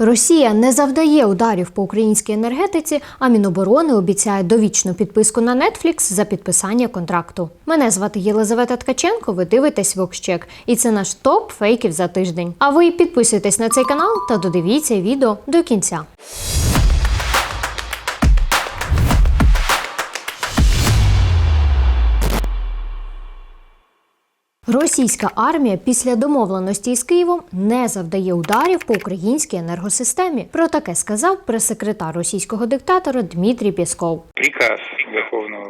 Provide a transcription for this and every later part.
Росія не завдає ударів по українській енергетиці, а Міноборони обіцяє довічну підписку на Netflix за підписання контракту. Мене звати Єлизавета Ткаченко. Ви дивитесь Вокщек, і це наш топ фейків за тиждень. А ви підписуйтесь на цей канал та додивіться відео до кінця. Російська армія після домовленості із Києвом не завдає ударів по українській енергосистемі. Про таке сказав прес-секретар російського диктатора Дмитрій Пєсков. Приказ Верховного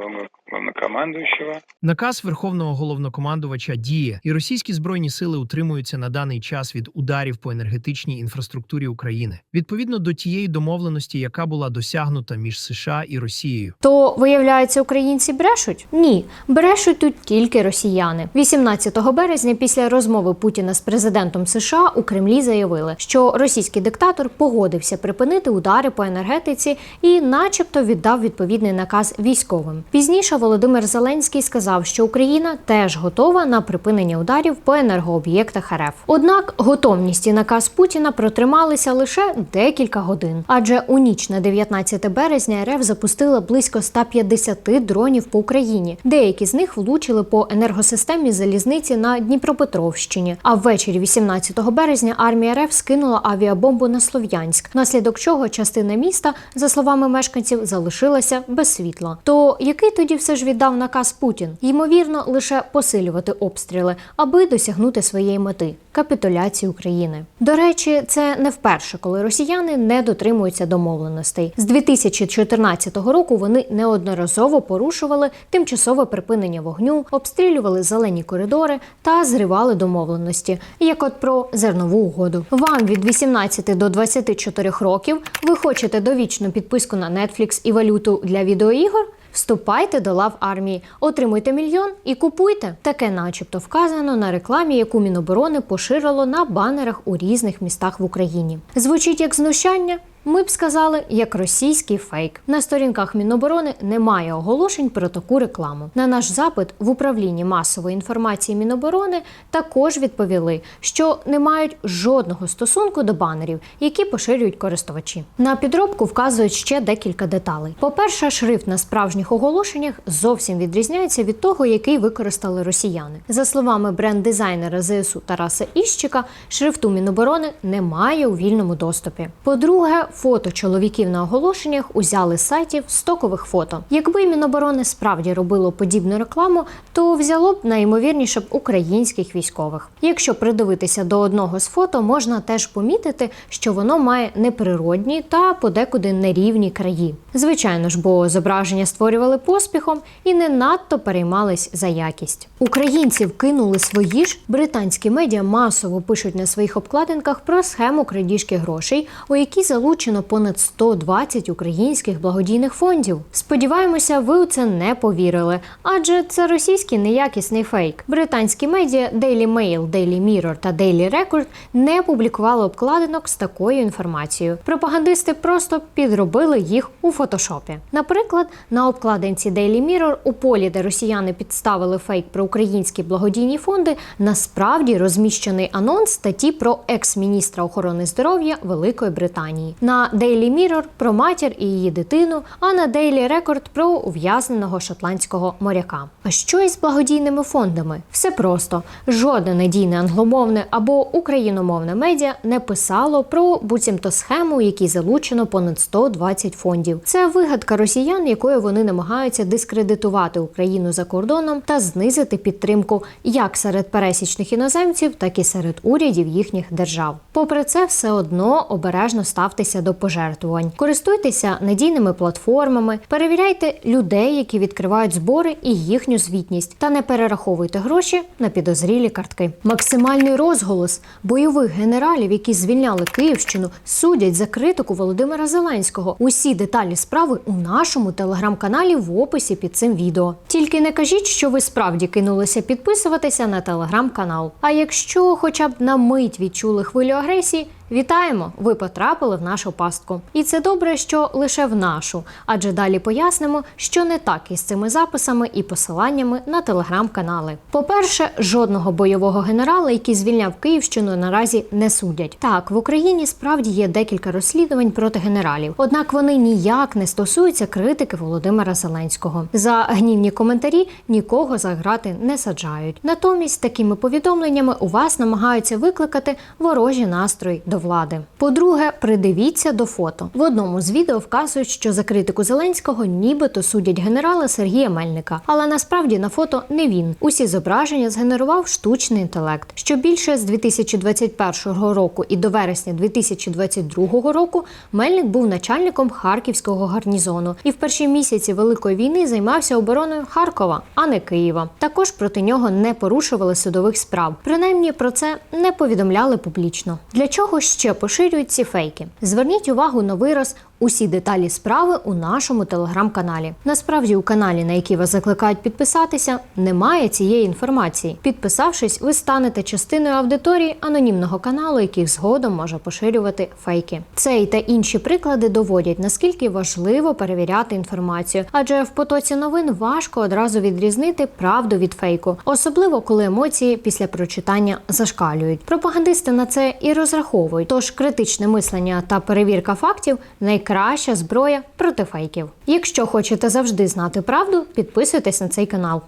Главнокомандующего Наказ Верховного головнокомандувача діє, і російські збройні сили утримуються на даний час від ударів по енергетичній інфраструктурі України відповідно до тієї домовленості, яка була досягнута між США і Росією. То виявляється, українці брешуть? Ні, брешуть тут тільки росіяни. 18 березня, після розмови Путіна з президентом США у Кремлі заявили, що російський диктатор погодився припинити удари по енергетиці і, начебто, віддав відповідний наказ військовим. Пізніше Володимир Зеленський сказав, що Україна теж готова на припинення ударів по енергооб'єктах РФ. Однак готовність і наказ Путіна протрималися лише декілька годин, адже у ніч на 19 березня РФ запустила близько 150 дронів по Україні. Деякі з них влучили по енергосистемі залізниці на Дніпропетровщині. А ввечері 18 березня армія РФ скинула авіабомбу на Слов'янськ, внаслідок чого частина міста, за словами мешканців, залишилася без світла. То який тоді все ж віддав наказ Путін? Ймовірно, лише посилювати обстріли, аби досягнути своєї мети капітуляції України. До речі, це не вперше, коли росіяни не дотримуються домовленостей. З 2014 року вони неодноразово порушували тимчасове припинення вогню, обстрілювали зелені коридори та зривали домовленості, як от про зернову угоду. Вам від 18 до 24 років ви хочете довічну підписку на Netflix і валюту для відеоігор? Вступайте до лав армії, отримуйте мільйон і купуйте. Таке, начебто, вказано на рекламі, яку Міноборони поширило на банерах у різних містах в Україні. Звучить як знущання. Ми б сказали, як російський фейк. На сторінках Міноборони немає оголошень про таку рекламу. На наш запит в управлінні масової інформації Міноборони також відповіли, що не мають жодного стосунку до банерів, які поширюють користувачі. На підробку вказують ще декілька деталей. По-перше, шрифт на справжніх оголошеннях зовсім відрізняється від того, який використали росіяни. За словами бренд-дизайнера ЗСУ Тараса Іщика, шрифту Міноборони немає у вільному доступі. По-друге, фото чоловіків на оголошеннях узяли з сайтів стокових фото. Якби Міноборони справді робило подібну рекламу, то взяло б найімовірніше б українських військових. Якщо придивитися до одного з фото, можна теж помітити, що воно має неприродні та подекуди нерівні краї. Звичайно ж, бо зображення створювали поспіхом і не надто переймались за якість. Українців кинули свої ж британські медіа масово пишуть на своїх обкладинках про схему крадіжки грошей, у якій залучено понад 120 українських благодійних фондів. Сподіваємося, ви у це не повірили, адже це російський неякісний фейк. Британські медіа Daily Mail, Daily Mirror та Daily Record не публікували обкладинок з такою інформацією. Пропагандисти просто підробили їх у фотошопі. Наприклад, на обкладинці Daily Mirror у полі, де росіяни підставили фейк про українські благодійні фонди, насправді розміщений анонс статті про екс-міністра охорони здоров'я Великої Британії. На Daily Mirror про матір і її дитину, а на Daily Record про ув'язненого шотландського моряка. А що із благодійними фондами? Все просто жодне надійне англомовне або україномовне медіа не писало про буцімто схему, у якій залучено понад 120 фондів. Це вигадка росіян, якою вони намагаються дискредитувати Україну за кордоном та знизити підтримку як серед пересічних іноземців, так і серед урядів їхніх держав. Попри це, все одно обережно ставтеся до пожертвувань, користуйтеся надійними платформами, перевіряйте людей, які відкривають збори і їхню звітність, та не перераховуйте гроші на підозрілі картки. Максимальний розголос бойових генералів, які звільняли Київщину, судять за критику Володимира Зеленського. Усі деталі справи у нашому телеграм-каналі в описі під цим відео. Тільки не кажіть, що ви справді кинулися підписуватися на телеграм-канал. А якщо хоча б на мить відчули хвилю агресії, Вітаємо! Ви потрапили в нашу пастку. І це добре, що лише в нашу, адже далі пояснимо, що не так із цими записами і посиланнями на телеграм-канали. По-перше, жодного бойового генерала, який звільняв Київщину, наразі не судять. Так, в Україні справді є декілька розслідувань проти генералів, однак вони ніяк не стосуються критики Володимира Зеленського. За гнівні коментарі нікого за грати не саджають. Натомість такими повідомленнями у вас намагаються викликати ворожі настрої до влади. По-друге, придивіться до фото. В одному з відео вказують, що за критику Зеленського нібито судять генерала Сергія Мельника, але насправді на фото не він. Усі зображення згенерував штучний інтелект. Що більше з 2021 року і до вересня 2022 року Мельник був начальником харківського гарнізону і в перші місяці великої війни займався обороною Харкова, а не Києва. Також проти нього не порушували судових справ. Принаймні про це не повідомляли публічно. Для чого ще поширюють ці фейки? Зверніть увагу на вираз Усі деталі справи у нашому телеграм-каналі. Насправді, у каналі, на який вас закликають підписатися, немає цієї інформації. Підписавшись, ви станете частиною аудиторії анонімного каналу, який згодом може поширювати фейки. Цей та інші приклади доводять наскільки важливо перевіряти інформацію, адже в потоці новин важко одразу відрізнити правду від фейку, особливо коли емоції після прочитання зашкалюють. Пропагандисти на це і розраховують. Тож критичне мислення та перевірка фактів найкраща зброя проти фейків. Якщо хочете завжди знати правду, підписуйтесь на цей канал.